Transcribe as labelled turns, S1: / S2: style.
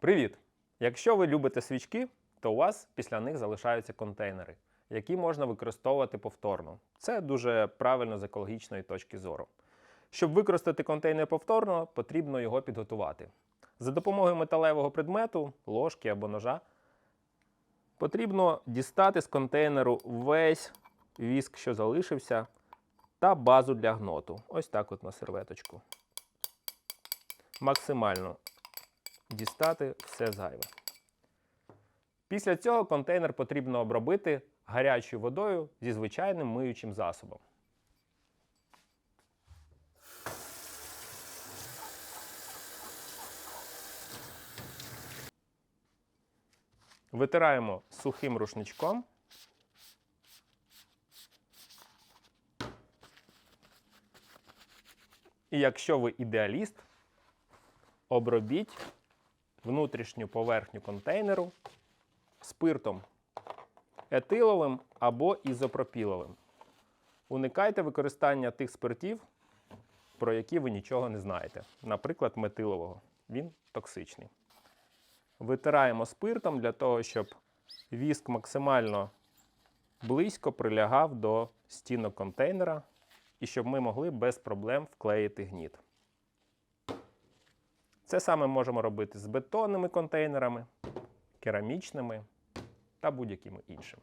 S1: Привіт! Якщо ви любите свічки, то у вас після них залишаються контейнери, які можна використовувати повторно. Це дуже правильно з екологічної точки зору. Щоб використати контейнер повторно, потрібно його підготувати. За допомогою металевого предмету, ложки або ножа, потрібно дістати з контейнеру весь віск, що залишився, та базу для гноту. Ось так от на серветочку. Максимально дістати все зайве. Після цього контейнер потрібно обробити гарячою водою зі звичайним миючим засобом. Витираємо сухим рушничком. І якщо ви ідеаліст, обробіть внутрішню поверхню контейнеру спиртом етиловим або ізопропіловим. Уникайте використання тих спиртів, про які ви нічого не знаєте. Наприклад, метилового. Він токсичний. Витираємо спиртом для того, щоб віск максимально близько прилягав до стінок контейнера і щоб ми могли без проблем вклеїти гніт. Це саме можемо робити з бетонними контейнерами, керамічними та будь-якими іншими.